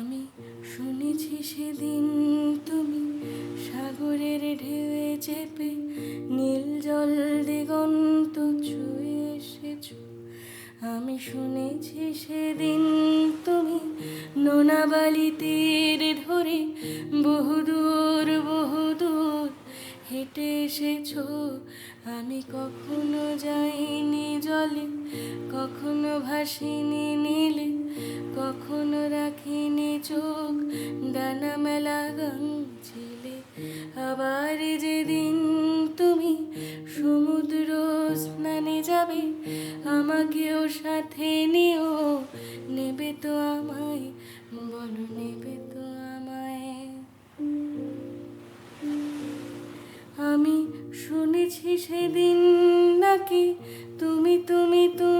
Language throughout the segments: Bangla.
আমি শুনেছি সেদিন চেপে নীল জল দিগন্ত ছুঁয়ে এসেছ। আমি শুনেছি সেদিন তুমি নোনাবালি তীর ধরে বহুদূর বহুদূর হেঁটে এসেছ। আমি কখনো যাইনি জলে, কখনো ভাসিনি নীলে, কখনো রাখিনি চোখ। ডানা মেলা আবার যেদিন তুমি সমুদ্র স্নানে যাবে, আমাকেও সাথে নিও। নেবে তো আমায়, বলো নেবে তো আমায়। আমি শুনেছি সেদিন নাকি তুমি তুমি তুমি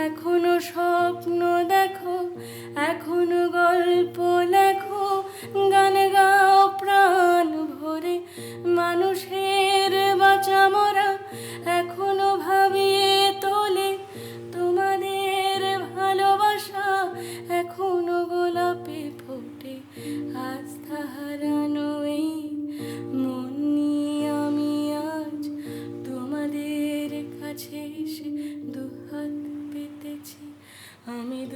এখনও স্বপ্ন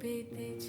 baby.